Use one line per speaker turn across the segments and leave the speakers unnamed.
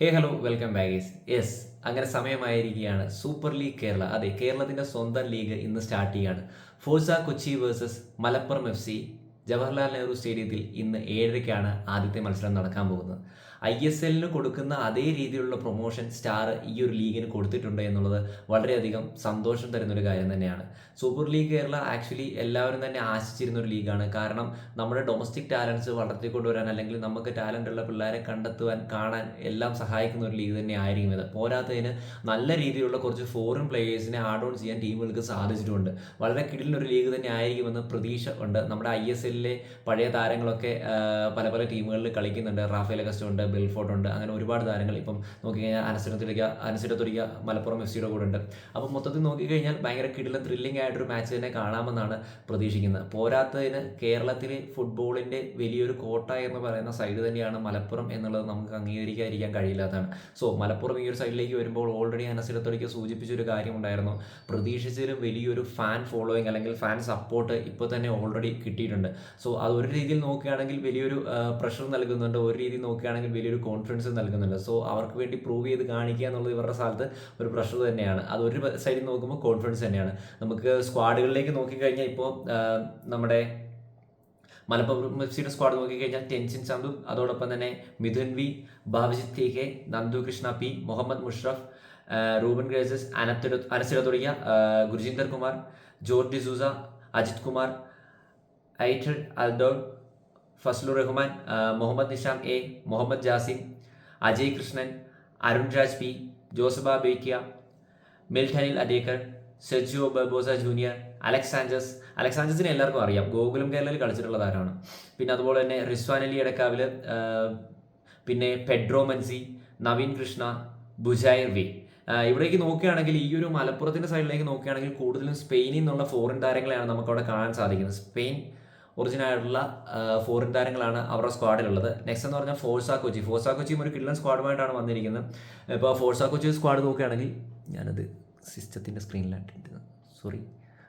ഹേ hello welcome ബാഗേസ് yes അങ്ങനെ സമയമായിരിക്കുകയാണ്. സൂപ്പർ ലീഗ് കേരള അതെ കേരളത്തിന്റെ സ്വന്തം ലീഗ് ഇന്ന് സ്റ്റാർട്ട് ചെയ്യുകയാണ് Forca Kochi versus Malappuram F C Jawaharlal Nehru സ്റ്റേഡിയത്തിൽ ഇന്ന് ഏഴരയ്ക്കാണ് ആദ്യത്തെ മത്സരം നടക്കാൻ പോകുന്നത്. ഐ എസ് എല്ലിന് കൊടുക്കുന്ന അതേ രീതിയിലുള്ള പ്രൊമോഷൻ സ്റ്റാർ ഈ ഒരു ലീഗിന് കൊടുത്തിട്ടുണ്ട് എന്നുള്ളത് വളരെയധികം സന്തോഷം തരുന്ന ഒരു കാര്യം തന്നെയാണ്. സൂപ്പർ ലീഗ് കേരള ആക്ച്വലി എല്ലാവരും തന്നെ ആശിച്ചിരുന്ന ഒരു ലീഗാണ്. കാരണം നമ്മുടെ ഡൊമസ്റ്റിക് ടാലൻസ് വളർത്തിക്കൊണ്ടുവരാൻ അല്ലെങ്കിൽ നമുക്ക് ടാലന്റ് ഉള്ള പിള്ളേരെ കണ്ടെത്തുവാൻ കാണാൻ എല്ലാം സഹായിക്കുന്ന ഒരു ലീഗ് തന്നെ ആയിരിക്കും ഇത്. പോരാത്തതിന് നല്ല രീതിയിലുള്ള കുറച്ച് ഫോറിൻ പ്ലേയേഴ്സിനെ ആഡ് ഓൺ ചെയ്യാൻ ടീമുകൾക്ക് സാധിച്ചിട്ടുണ്ട്. വളരെ കിടിലൊരു ലീഗ് തന്നെ ആയിരിക്കുമെന്ന് പ്രതീക്ഷ ഉണ്ട്. നമ്മുടെ ഐ എസ് എല്ലിലെ പഴയ താരങ്ങളൊക്കെ പല പല ടീമുകളിൽ കളിക്കുന്നുണ്ട്. റാഫേൽ അഗസ്റ്റോ ഉണ്ട് ബെൽഫോർട്ട് ഉണ്ട്. അങ്ങനെ ഒരുപാട് താരങ്ങൾ ഇപ്പം നോക്കിക്കഴിഞ്ഞാൽ അനസിരത്തൊരിക്ക അനസിരത്തൊരിക്ക മലപ്പുറം എഫ് സിയുടെ കൂടെ ഉണ്ട്. അപ്പോൾ മൊത്തത്തിൽ നോക്കിക്കഴിഞ്ഞാൽ ഭയങ്കര കിടിലം ത്രില്ലിംഗ് ആയിട്ടൊരു മാച്ച് തന്നെ കാണാമെന്നാണ് പ്രതീക്ഷിക്കുന്നത്. പോരാത്തതിന് കേരളത്തിലെ ഫുട്ബോളിന്റെ വലിയൊരു കോട്ട എന്ന് പറയുന്ന സൈഡ് തന്നെയാണ് മലപ്പുറം എന്നുള്ളത് നമുക്ക് അംഗീകരിക്കാതിരിക്കാൻ കഴിയില്ലാത്തതാണ് സോ മലപ്പുറം ഈ ഒരു സൈഡിലേക്ക് വരുമ്പോൾ ഓൾറെഡി അനസിരത്തൊരിക്ക സൂചിപ്പിച്ചൊരു കാര്യമുണ്ടായിരുന്നു. പ്രതീക്ഷിച്ചതിലും വലിയൊരു ഫാൻ ഫോളോയിങ് അല്ലെങ്കിൽ ഫാൻ സപ്പോർട്ട് ഇപ്പോൾ തന്നെ ഓൾറെഡി കിട്ടിയിട്ടുണ്ട്. സോ അത് ഒരു രീതിയിൽ നോക്കുകയാണെങ്കിൽ വലിയൊരു പ്രഷർ നൽകുന്നുണ്ട്. ഒരു രീതിയിൽ നോക്കുകയാണെങ്കിൽ വലിയൊരു കോൺഫിഡൻസ് നൽകുന്നുണ്ട്. സോ അവർക്ക് വേണ്ടി പ്രൂവ് ചെയ്ത് കാണിക്കുക എന്നുള്ളത് ഇവരുടെ സ്ഥലത്ത് ഒരു പ്രഷർ തന്നെയാണ്. അത് ഒരു സൈഡിൽ നോക്കുമ്പോൾ കോൺഫിഡൻസ് തന്നെയാണ്. നമുക്ക് സ്ക്വാഡുകളിലേക്ക് നോക്കിക്കഴിഞ്ഞാൽ ഇപ്പോൾ നമ്മുടെ മലപ്പുറം എഫ് സിയുടെ സ്ക്വാഡ് നോക്കിക്കഴിഞ്ഞാൽ ടെൻസിൻ ചന്തു അതോടൊപ്പം തന്നെ Mithun V Bhavijith T K Nandu Krishna P Muhammad Musharraf Ruben Gracias അനത്തിട അനസിട തുടങ്ങിയ Gurjinder Kumar George D'Souza Ajith Kumar Aitor Aldalur Fazlur Rahman Muhammad Nisham A Muhammad Jasim Ajay Krishnan Arun Raj P Joseba Beitia മിൽട്ടനിൽ അഡേക്കർ Sergio Barbosa junior Alex Sanchez അലക്സാഞ്ചസിനെ എല്ലാവർക്കും അറിയാം. ഗോകുലം കേരളയിൽ കളിച്ചിട്ടുള്ള താരമാണ് പിന്നെ അതുപോലെ തന്നെ റിസ്വാൻ അലി എടക്കാവിൽ പിന്നെ Pedro Manzi Naveen Krishna Bujair V. ഇവിടേക്ക് നോക്കുകയാണെങ്കിൽ ഈ ഒരു മലപ്പുറത്തിന്റെ സൈഡിലേക്ക് നോക്കുകയാണെങ്കിൽ കൂടുതലും സ്പെയിനിൽ നിന്നുള്ള ഫോറിൻ താരങ്ങളെയാണ് നമുക്ക് അവിടെ കാണാൻ സാധിക്കുന്നത്. സ്പെയിൻ ഒറിജിനൽ ആയിട്ടുള്ള ഫോറിൻ താരങ്ങളാണ് അവരുടെ സ്ക്വാഡിലുള്ളത് നെക്സ്റ്റ് എന്ന് പറഞ്ഞാൽ ഫോഴ്സ കൊച്ചി ഫോഴ്സ കൊച്ചിയും ഒരു കിള്ളൻ സ്ക്വാഡുമായിട്ടാണ് വന്നിരിക്കുന്നത്. ഇപ്പോൾ ഫോഴ്സ കൊച്ചി സ്ക്വാഡ് നോക്കുകയാണെങ്കിൽ ഞാനത് സിസ്റ്റത്തിന്റെ സ്ക്രീനിലായിട്ട് സോറി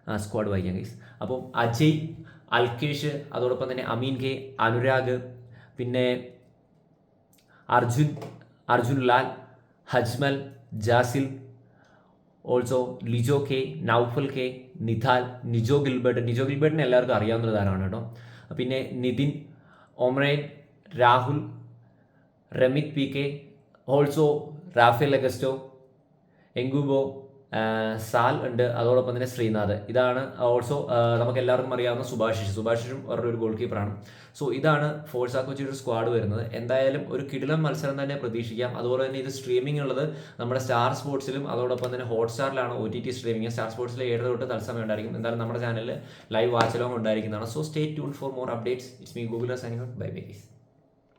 ആ സ്ക്വാഡ് വായിക്കാം ഗൈസ് അപ്പോൾ അജയ് അൽകേഷ് അതോടൊപ്പം തന്നെ അമീൻ കെ അനുരാഗ് പിന്നെ Arjun Arjun Lal Hajmal Jasil also Lijo K Noufal K Nidhal Nijo Gilbert Nijo ഗിൽബർട്ടിനെ എല്ലാവർക്കും അറിയാവുന്ന താരമാണ് കേട്ടോ. പിന്നെ Nithin Omrain Rahul Ramith P K also Rafael Augusto എങ്കുബോ സാൽ ഉണ്ട്. അതോടൊപ്പം തന്നെ ശ്രീനാഥ്. ഇതാണ് ഓൾസോ നമുക്ക് എല്ലാവർക്കും അറിയാവുന്ന സുഭാഷിഷ് സുഭാഷിഷും അവരുടെ ഒരു ഗോൾ കീപ്പറാണ് സോ ഇതാണ് ഫോഴ്സാ കൊച്ചിയുടെ സ്ക്വാഡ് വരുന്നത്. എന്തായാലും ഒരു കിടിലം മത്സരം തന്നെ പ്രതീക്ഷിക്കാം. അതുപോലെ തന്നെ ഇത് സ്ട്രീമിംഗ് ഉള്ളത് നമ്മുടെ സ്റ്റാർ സ്പോർട്സിലും അതോടൊപ്പം തന്നെ ഹോട്ട്സ്റ്റാറിലാണ് O T T streaming Star സ്പോർട്സിലെ ഏഴര തൊട്ട് തത്സമയം ഉണ്ടായിരിക്കും. എന്തായാലും നമ്മുടെ ചാനലിൽ ലൈവ് വാച്ച് ലോങ് ഉണ്ടായിരിക്കുന്നതാണ്. So stay tune for more updates it's me Google signing bye bye